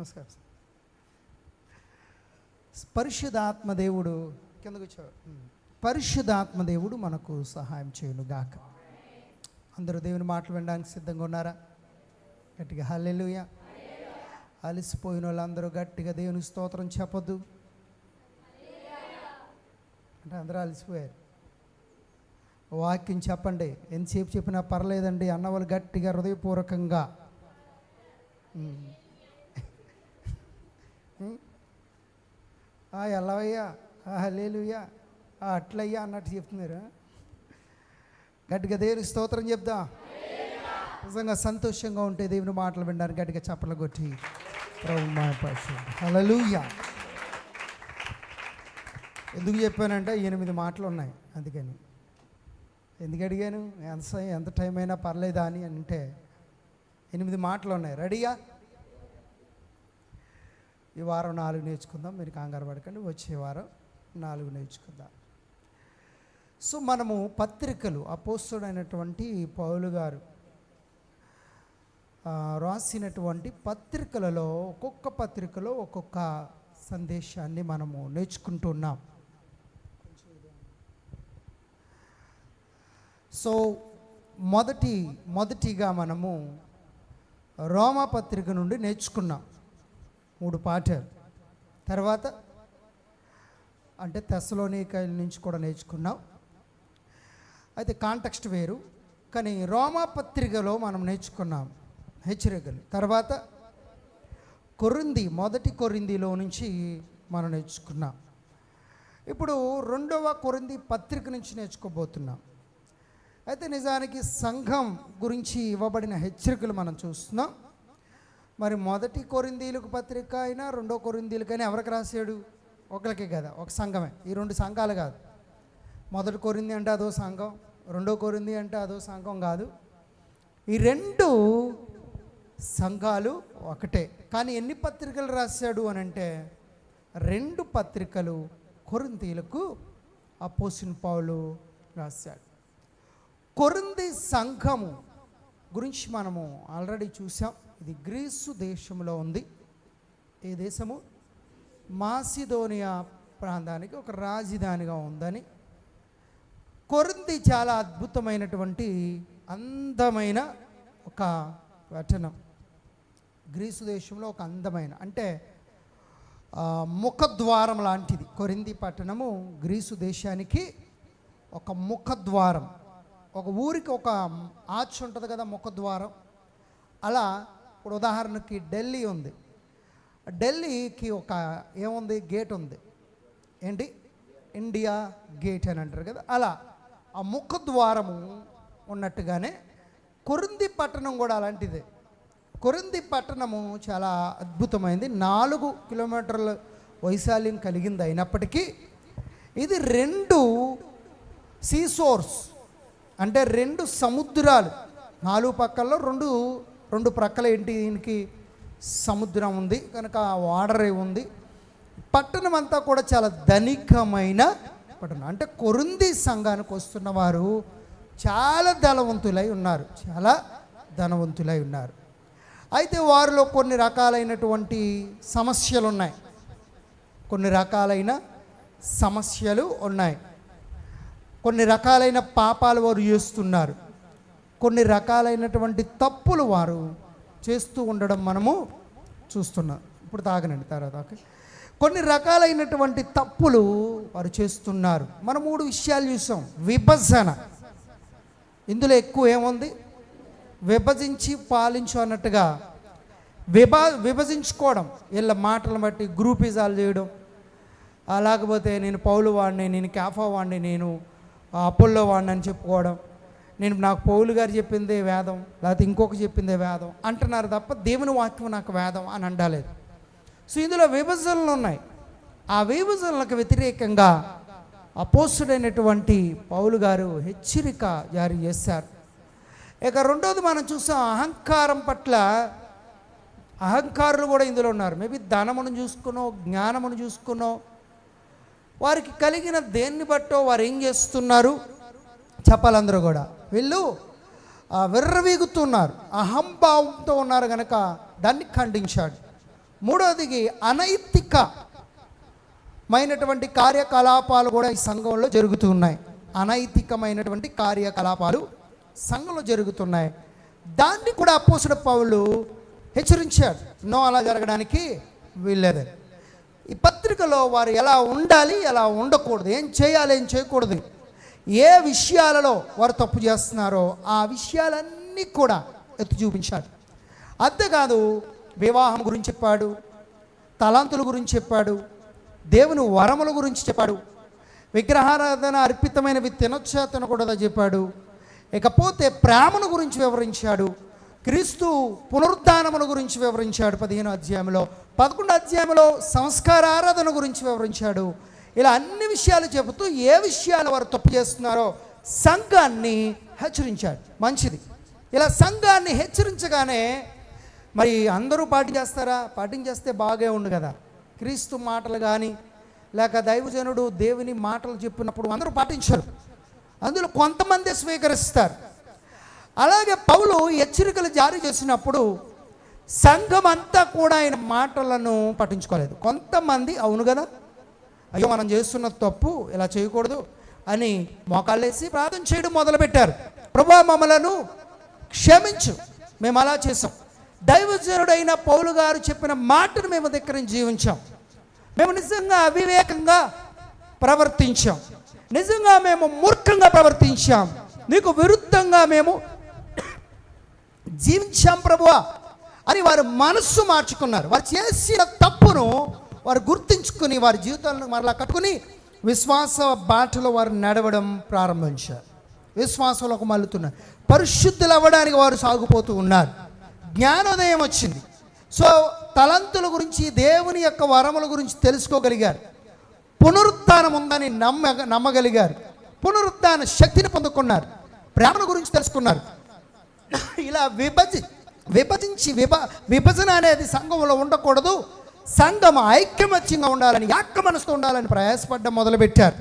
నమస్కారం సార్. పరిశుద్ధాత్మ కిందకు వచ్చాడు పరిశుధాత్మదేవుడు మనకు సహాయం చేయను గాక. అందరూ దేవుని మాటలు వినడానికి సిద్ధంగా ఉన్నారా? గట్టిగా హల్లెలుయ. అలసిపోయిన వాళ్ళందరూ గట్టిగా దేవునికి స్తోత్రం చెప్పొద్దు. అంటే అందరూ అలసిపోయారు. వాక్యం చెప్పండి. ఎంతసేపు చెప్పినా పర్లేదండి అన్నవాళ్ళు గట్టిగా హృదయపూర్వకంగా. ఆ ఎల్లవయ్యా ఆ లేలుయ్యా ఆ అట్లయ్యా అన్నట్టు చెప్తున్నారు. గట్టిగా దేవుని స్తోత్రం చెప్దా. నిజంగా సంతోషంగా ఉంటే దేవుని మాటలు వినడానికి గట్టిగా చప్పలు కొట్టి ప్రభు హలలుయ్యా ఎందుకు చెప్పానంటే ఎనిమిది మాటలు ఉన్నాయి అందుకని. ఎందుకు అడిగాను? ఎంత ఎంత టైం అయినా పర్లేదా అని అంటే ఎనిమిది మాటలు ఉన్నాయి. రెడీయా? ఈ వారం నాలుగు నేర్చుకుందాం. మీరు కంగారు పడకండి. వచ్చే వారం నాలుగు నేర్చుకుందాం. సో మనము పత్రికలు అపోస్తుడైనటువంటి పౌలు గారు రాసినటువంటి పత్రికలలో ఒక్కొక్క పత్రికలో ఒక్కొక్క సందేశాన్ని మనము నేర్చుకుంటున్నాం. సో మొదటి మొదటిగా మనము రోమా పత్రిక నుండి నేర్చుకున్నాం. మూడు పాఠాలు. తర్వాత అంటే తెస్సలోనికాయల నుంచి కూడా నేర్చుకున్నాం. అయితే కాంటెక్స్ట్ వేరు కానీ రోమా పత్రికలో మనం నేర్చుకున్నాం హెచ్చరికలు తర్వాత కొరింది మొదటి కొరిందిలో నుంచి మనం నేర్చుకున్నాం. ఇప్పుడు రెండవ కొరింది పత్రిక నుంచి నేర్చుకోబోతున్నాం. అయితే నిజానికి సంఘం గురించి ఇవ్వబడిన హెచ్చరికలు మనం చూస్తున్నాం. మరి మొదటి కొరిందీలకు పత్రిక అయినా రెండో కొరిందీలకైనా ఎవరికి రాశాడు? ఒకరికే కదా ఒక సంఘమే. ఈ రెండు సంఘాలు కాదు. మొదటి కొరింది అంటే అదో సంఘం రెండో కొరింది అంటే అదో సంఘం కాదు. ఈ రెండు సంఘాలు ఒకటే. కానీ ఎన్ని పత్రికలు రాశాడు అని అంటే రెండు పత్రికలు కొరింతీలకు అపోసిన పావులు రాశాడు. కొరింది సంఘము గురించి మనము ఆల్రెడీ చూసాం. ఇది గ్రీసు దేశంలో ఉంది. ఏ దేశము? మాసిదోనియా ప్రాంతానికి ఒక రాజధానిగా ఉందని. కొరింది చాలా అద్భుతమైనటువంటి అందమైన ఒక పట్టణం. గ్రీసు దేశంలో ఒక అందమైన అంటే ముఖద్వారం లాంటిది. కొరింది పట్టణము గ్రీసు దేశానికి ఒక ముఖద్వారం. ఒక ఊరికి ఒక ఆర్చ్ ఉంటుంది కదా ముఖద్వారం. అలా ఇప్పుడు ఉదాహరణకి ఢిల్లీ ఉంది. ఢిల్లీకి ఒక ఏముంది? గేట్ ఉంది. ఏంటి? ఇండియా గేట్ అని అంటారు కదా? అలా. ఆ ముఖద్వారము ఉన్నట్టుగానే కొరింది పట్టణం కూడా అలాంటిదే. కొరింది పట్టణము చాలా అద్భుతమైంది. నాలుగు కిలోమీటర్ల వైశాల్యం కలిగింది అయినప్పటికీ ఇది రెండు సీసోర్స్ అంటే రెండు సముద్రాలు. నాలుగు పక్కల్లో రెండు రెండు ప్రక్కల ఏంటి దీనికి సముద్రం ఉంది కనుక వాడరే ఉంది. పట్టణం అంతా కూడా చాలా ధనికమైన పట్టణం. అంటే కొరుంది సంఘానికి వస్తున్న వారు చాలా ధనవంతులై ఉన్నారు చాలా ధనవంతులై ఉన్నారు. అయితే వారిలో కొన్ని రకాలైనటువంటి సమస్యలు ఉన్నాయి కొన్ని రకాలైన సమస్యలు ఉన్నాయి. కొన్ని రకాలైన పాపాలు వారు చేస్తున్నారు. కొన్ని రకాలైనటువంటి తప్పులు వారు చేస్తూ ఉండడం మనము చూస్తున్నాం. ఇప్పుడు తాగనండి తర్వాత ఓకే కొన్ని రకాలైనటువంటి తప్పులు వారు చేస్తున్నారు. మనం మూడు విషయాలు చూసాం. విభజన. ఇందులో ఎక్కువ ఏముంది? విభజించి పాలించు అన్నట్టుగా. విభా విభజించుకోవడం. వీళ్ళ మాటలను బట్టి గ్రూపిజాలు చేయడం. లేకపోతే నేను పౌలు వాడిని నేను క్యాఫా వాడిని నేను అపోల్లో వాడిని అని చెప్పుకోవడం. నేను నాకు పౌలు గారు చెప్పిందే వేదం లేకపోతే ఇంకొక చెప్పిందే వేదం అంటున్నారు తప్ప దేవుని వాక్యం నాకు వేదం అని అండలేదు. సో ఇందులో విభజనలు ఉన్నాయి. ఆ విభజనలకు వ్యతిరేకంగా అపోసుడైనటువంటి పౌలు గారు హెచ్చరిక జారీ చేశారు. ఇక రెండోది మనం చూసాం అహంకారం పట్ల అహంకారులు కూడా ఇందులో ఉన్నారు. మేబీ ధనమును చూసుకునో జ్ఞానమును చూసుకునో వారికి కలిగిన దేన్ని బట్టో వారు ఏం చేస్తున్నారు? చెప్పాలందరూ కూడా. వీళ్ళు ఆ, విర్రవీగుతున్నారు. అహంభావంతో ఉన్నారు కనుక దాన్ని ఖండించాడు. మూడవదికి అనైతికమైనటువంటి కార్యకలాపాలు కూడా ఈ సంఘంలో జరుగుతున్నాయి అనైతికమైనటువంటి కార్యకలాపాలు సంఘంలో జరుగుతున్నాయి. దాన్ని కూడా అప్పోసిన పౌలు హెచ్చరించాడు. నో అలా జరగడానికి వీల్లేదని ఈ పత్రికలో వారు ఎలా ఉండాలి ఎలా ఉండకూడదు ఏం చేయాలి ఏం చేయకూడదు ఏ విషయాలలో వారు తప్పు చేస్తున్నారో ఆ విషయాలన్నీ కూడా ఎత్తి చూపించాడు అంతేకాదు వివాహం గురించి చెప్పాడు తలాంతుల గురించి చెప్పాడు దేవుని వరముల గురించి చెప్పాడు విగ్రహారాధన అర్పితమైనవి తినొచ్చా తినకూడదా చెప్పాడు ఇకపోతే ప్రేమను గురించి వివరించాడు క్రీస్తు పునరుద్ధానముల గురించి వివరించాడు పదిహేను అధ్యాయంలో పదకొండు అధ్యాయంలో సంస్కార ఆరాధన గురించి వివరించాడు ఇలా అన్ని విషయాలు చెబుతూ ఏ విషయాలు వారు తప్పు చేస్తున్నారో సంఘాన్ని హెచ్చరించాడు. మంచిది. ఇలా సంఘాన్ని హెచ్చరించగానే మరి అందరూ పాటించేస్తారా పాటించేస్తే బాగే ఉండు కదా. క్రీస్తు మాటలు కానీ లేక దైవజనుడు దేవుని మాటలు చెప్పినప్పుడు అందరూ పాటించరు. అందులో కొంతమంది స్వీకరిస్తారు. అలాగే పౌలు హెచ్చరికలు జారీ చేసినప్పుడు సంఘం అంతా కూడా ఆయన మాటలను పట్టించుకోలేదు. కొంతమంది అవును కదా? అయ్యో మనం చేస్తున్న తప్పు ఇలా చేయకూడదు అని మోకాళ్ళేసి ప్రార్థన చేయడం మొదలుపెట్టారు. ప్రభా మమ్మలను క్షమించు. మేము అలా చేసాం దైవజనుడైన పౌలు గారు చెప్పిన మాటను మేము దగ్గర జీవించాం. మేము నిజంగా అవివేకంగా ప్రవర్తించాం. నిజంగా మేము మూర్ఖంగా ప్రవర్తించాం. నీకు విరుద్ధంగా మేము జీవించాం ప్రభువా అని వారు మనస్సు మార్చుకున్నారు. వారు చేసిన తప్పును వారు గుర్తించుకుని వారి జీవితాలను మరలా కట్టుకుని విశ్వాస బాటలో వారు నడవడం ప్రారంభించారు. విశ్వాసంలోకి మల్లుతున్నారు. పరిశుద్ధులు అవ్వడానికి వారు సాగుపోతూ ఉన్నారు. జ్ఞానోదయం వచ్చింది. సో తలంతుల గురించి దేవుని యొక్క వరముల గురించి తెలుసుకోగలిగారు. పునరుత్నం ఉందని నమ్మ నమ్మగలిగారు. పునరుత్న శక్తిని పొందుకున్నారు. ప్రేమను గురించి తెలుసుకున్నారు. ఇలా విభజి విభజించి విభ విభజన అనేది సంఘంలో ఉండకూడదు. సంఘం ఐక్యమత్యంగా ఉండాలని యాక్క మనసుతో ఉండాలని ప్రయాసపడడం మొదలుపెట్టారు.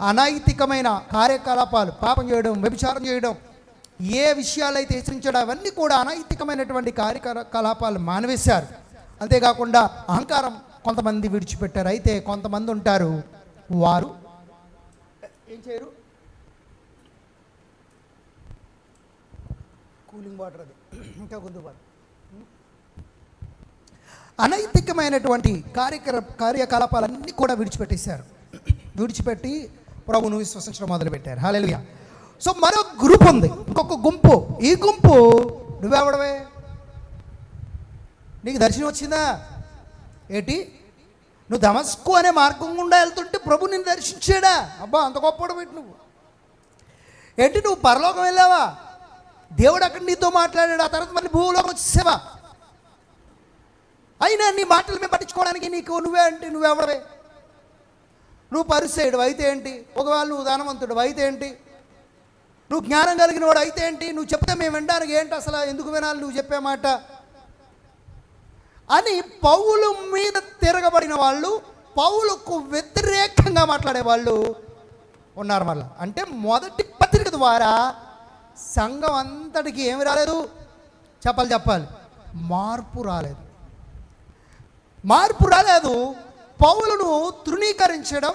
అనైతికమైన కార్యకలాపాలు పాపం చేయడం వ్యభిచారం చేయడం ఏ విషయాలైతే హెచ్చరించాడో అవన్నీ కూడా అనైతికమైనటువంటి కార్యకలాపాలు మానవేశారు. అంతేకాకుండా అహంకారం కొంతమంది విడిచిపెట్టారు. అయితే కొంతమంది ఉంటారు. వారు ఏం చేయరు? కూలింగ్ వాటర్ అది. ఇంకా గుర్తుపాటు వాటర్ అనైతికమైనటువంటి కార్యక్ర కార్యకలాపాలన్నీ కూడా విడిచిపెట్టేశారు. విడిచిపెట్టి ప్రభును విశ్వసించడం మొదలుపెట్టారు. హాలెలుయా సో మరో గ్రూప్ ఉంది. ఇంకొక గుంపు. ఈ గుంపు నువ్వెవడవే? నీకు దర్శనం వచ్చిందా? ఏంటి? నువ్వు దమస్కు అనే మార్గం గుండా వెళ్తుంటే ప్రభు నిన్ను దర్శించాడా? అబ్బా అంత గొప్పడు పెట్టి నువ్వు. ఏంటి నువ్వు పరలోకం వెళ్ళావా? దేవుడు అక్కడ నీతో మాట్లాడాడు. ఆ తర్వాత మళ్ళీ భూలోకం వచ్చేసావా? అయినా నీ మాటలు మేము పట్టించుకోవడానికి నీకు నువ్వే అంటే నువ్వెవడవే నువ్వు పరిసేయుడు అయితే ఏంటి? ఒకవేళ నువ్వు ధనవంతుడు అయితే ఏంటి? నువ్వు జ్ఞానం కలిగిన వాడు అయితే ఏంటి? నువ్వు చెప్తే మేము వినడానికి ఏంటి అసలు? ఎందుకు వినాలి నువ్వు చెప్పే మాట? అని పౌలు మీద తిరగబడిన వాళ్ళు పౌలకు వ్యతిరేకంగా మాట్లాడే వాళ్ళు ఉన్నారు మళ్ళీ. అంటే మొదటి పత్రిక ద్వారా సంఘం అంతటికి ఏమి రాలేదు? చెప్పాలి చెప్పాలి. మార్పు రాలేదు. మార్పు రాలేదు. పౌలను తృణీకరించడం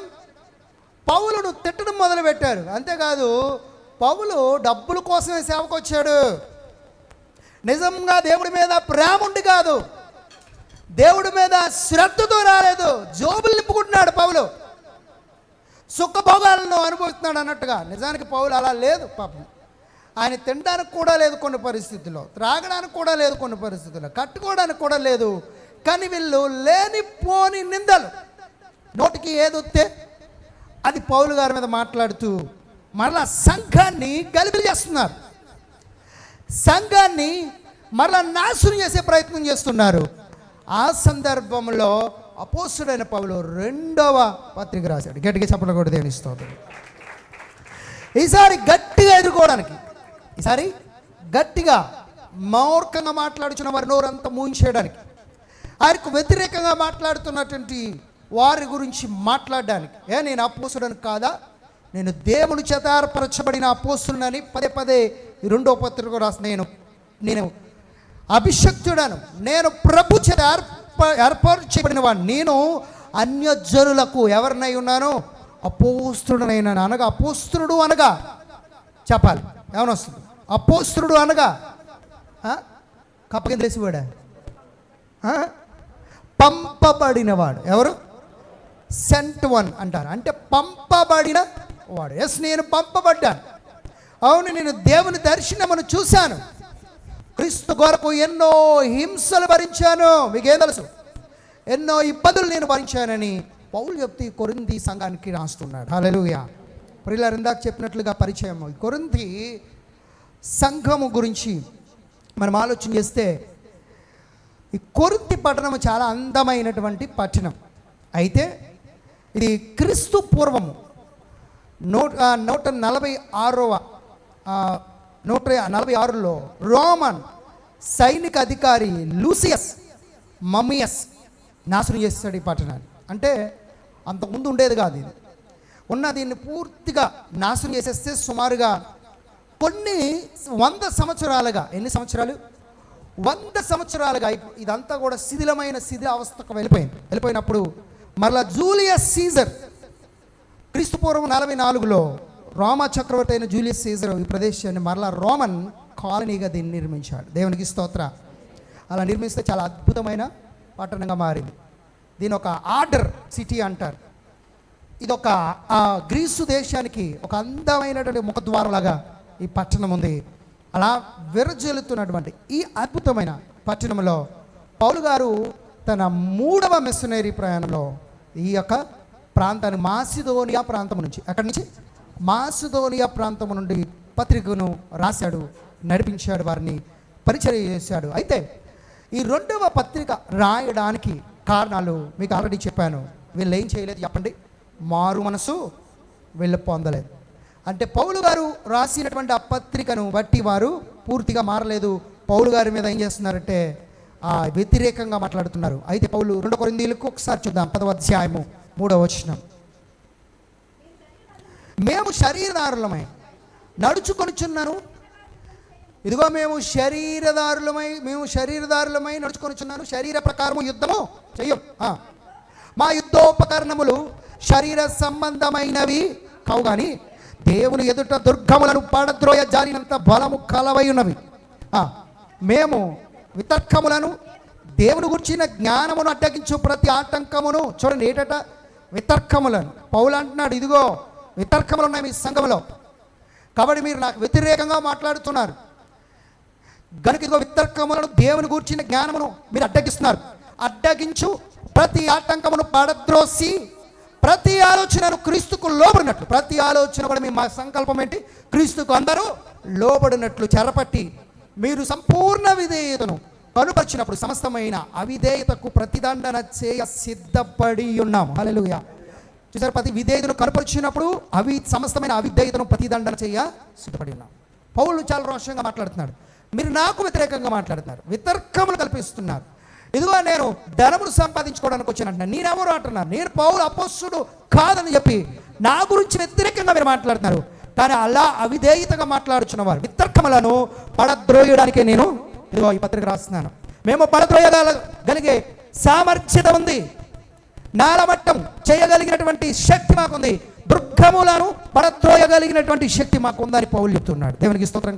పౌలను తిట్టడం మొదలుపెట్టారు. అంతేకాదు పౌలు డబ్బుల కోసమే సేవకొచ్చాడు. నిజంగా దేవుడి మీద ప్రేమ ఉండి కాదు. దేవుడి మీద శ్రద్ధతో రాలేదు. జోబులు నింపుకుంటున్నాడు పౌలు. సుఖభోగాలను అనుభవిస్తున్నాడు అన్నట్టుగా. నిజానికి పౌలు అలా లేదు పాపం. ఆయన తినడానికి కూడా లేదు కొన్ని పరిస్థితుల్లో. త్రాగడానికి కూడా లేదు కొన్ని పరిస్థితుల్లో. కట్టుకోవడానికి కూడా లేదు. కానీ వీళ్ళు లేనిపోని నిందలు. నోటికి ఏదొస్తే అది పౌలు గారి మీద మాట్లాడుతూ మరలా సంఘాన్ని గలిబిలి చేస్తున్నారు. సంఘాన్ని మరలా నాశనం చేసే ప్రయత్నం చేస్తున్నారు. ఆ సందర్భంలో అపోసుడైన పౌలు రెండవ పత్రిక రాశాడు. గట్టిగా చెప్పడం కూడా ఈసారి గట్టిగా ఎదుర్కోవడానికి ఈసారి గట్టిగా మౌర్ఖంగా మాట్లాడుచున్న వారి నోరంతా మూయించేయడానికి ఆయనకు వ్యతిరేకంగా మాట్లాడుతున్నటువంటి వారి గురించి మాట్లాడడానికి. ఏ నేను అపోసుడని కాదా? నేను దేవుని చేత ఏర్పరచబడిన అపోసుడని పదే పదే రెండో పత్రిక రాసి నేను నేను అభిషక్తుడను నేను ప్రభు చేత ఏర్పాటు ఏర్పరచబడిన వాడు నేను అన్యజనులకు ఎవరినై ఉన్నాను? అపోస్తుడనైనా అనగా అపోస్తుడు అనగా చెప్పాలి. ఏమనొస్తుంది అపోస్తుడు అనగా ఆ? కప్ప పంపబడినవాడు. ఎవరు? సెంట్ వన్ అంటారు. అంటే పంపబడిన వాడు. ఎస్ నేను పంపబడ్డాను. అవును నేను దేవుని దర్శనమును చూశాను. క్రీస్తు కొరకు ఎన్నో హింసలు భరించాను. మీకేం తెలుసు? ఎన్నో ఇబ్బందులు నేను భరించానని పౌలు చెప్తే కొరింది సంఘానికి రాస్తున్నాడు. హల్లెలూయా ప్రియులారు ఇందాక చెప్పినట్లుగా పరిచయం కొరింది సంఘము గురించి మనం ఆలోచన చేస్తే ఈ కొరింతి పట్టణం చాలా అందమైనటువంటి పట్టణం అయితే ఇది క్రీస్తు పూర్వము. నూట నూట నలభై ఆరవ నూట నలభై ఆరులో రోమన్ సైనిక అధికారి లూసియస్ మమియస్ నాశనం చేస్తాడు ఈ పట్టణాన్ని అంటే అంతకుముందు ఉండేది కాదు ఇది. ఉన్న దీన్ని పూర్తిగా నాశనం చేసేస్తే సుమారుగా కొన్ని వంద సంవత్సరాలుగా ఎన్ని సంవత్సరాలు? వంద సంవత్సరాలుగా ఇప్- ఇదంతా కూడా శిథిలమైన శిథిల అవస్థకు వెళ్ళిపోయింది. వెళ్ళిపోయినప్పుడు మరలా జూలియస్ సీజర్ క్రీస్తుపూర్వం నలభై నాలుగులో రోమా చక్రవర్తి అయిన జూలియస్ సీజర్ ఈ ప్రదేశాన్ని మరలా రోమన్ కాలనీగా దీన్ని నిర్మించాడు. దేవునికి స్తోత్ర. అలా నిర్మిస్తే చాలా అద్భుతమైన పట్టణంగా మారింది. దీని ఒక ఆర్డర్ సిటీ అంటారు. ఇది ఒక ఆ గ్రీసు దేశానికి ఒక అందమైనటువంటి ముఖద్వారలాగా ఈ పట్టణం ఉంది. అలా విరజల్లుతున్నటువంటి ఈ అద్భుతమైన పట్టణంలో పౌలు గారు తన మూడవ మిషనరీ ప్రయాణంలో ఈ యొక్క ప్రాంతాన్ని మాసిదోనియా ప్రాంతం నుంచి అక్కడి నుంచి? మాసిదోనియా ప్రాంతం నుండి పత్రికను రాశాడు నడిపించాడు వారిని పరిచయం చేశాడు. అయితే ఈ రెండవ పత్రిక రాయడానికి కారణాలు మీకు ఆల్రెడీ చెప్పాను. వీళ్ళు ఏం చేయలేదు? చెప్పండి. మారు మనసు వీళ్ళు పొందలేదు. అంటే పౌలు గారు రాసినటువంటి ఆ పత్రికను బట్టి వారు పూర్తిగా మారలేదు. పౌలు గారి మీద ఏం చేస్తున్నారంటే ఆ వ్యతిరేకంగా మాట్లాడుతున్నారు. అయితే పౌలు రెండు కొరిందీలకు ఒకసారి చూద్దాం. పదవ అధ్యాయము మూడవ వచనం. మేము శరీరదారులమై నడుచుకొనుచున్నాను. ఇదిగో మేము శరీరదారులమై మేము శరీరదారులమై నడుచుకొనుచున్నాను. శరీర ప్రకారము యుద్ధము చెయ్యం. మా యుద్ధోపకరణములు శరీర సంబంధమైనవి కావు కానీ దేవుని ఎదుట దుర్గములను పడద్రోయ జారినంత బలము కలవై ఉన్నవి. మేము వితర్కములను దేవుని గురించిన జ్ఞానమును అడ్డగించు ప్రతి ఆటంకమును చూడండి ఏటట? వితర్కములను. పౌలు అంటున్నాడు ఇదిగో వితర్కములు ఉన్నాయి మీ సంఘంలో కాబట్టి మీరు నాకు వ్యతిరేకంగా మాట్లాడుతున్నారు. గనుక ఇదిగో వితర్కములను దేవుని గూర్చిన జ్ఞానమును మీరు అడ్డగిస్తున్నారు. అడ్డగించు ప్రతి ఆటంకమును పడద్రోసి ప్రతి ఆలోచనను క్రీస్తుకు లోబడినట్లు ప్రతి ఆలోచన కూడా మీ మా సంకల్పం ఏంటి? క్రీస్తుకు అందరూ లోబడినట్లు చెరపట్టి మీరు సంపూర్ణ విధేయతను కనుపరిచినప్పుడు సమస్తమైన అవిధేయతకు ప్రతిదండన చేయ సిద్ధపడి ఉన్నాము హల్లెలూయా. చూసారు ప్రతి విధేయతను కనుపరిచినప్పుడు అవి సమస్తమైన అవిధేయతను ప్రతిదండన చేయ సిద్ధపడి ఉన్నాం. పౌరులు చాలా రోషంగా మాట్లాడుతున్నాడు. మీరు నాకు వ్యతిరేకంగా మాట్లాడుతున్నారు. వితర్కములు కల్పిస్తున్నారు. ఇదిగో నేను ధనమును సంపాదించుకోవడానికి వచ్చానంట నేనెవరు అంటున్నాను నేను పౌరు అపోస్సుడు కాదని చెప్పి నా గురించి వ్యతిరేకంగా మీరు మాట్లాడుతున్నారు. కానీ అలా అవిధేయతగా మాట్లాడుచున్న వారు వితర్కములను పడద్రోయడానికే నేను ఇదిగో ఈ పత్రిక రాస్తున్నాను. మేము పడద్రోయగల కలిగే సామర్థ్యత ఉంది. నాలమట్టం చేయగలిగినటువంటి శక్తి మాకుంది. దుర్గములను పడద్రోయగలిగినటువంటి శక్తి మాకుందని పౌలు చెప్తున్నాడు. దేవునికి స్తోత్రం.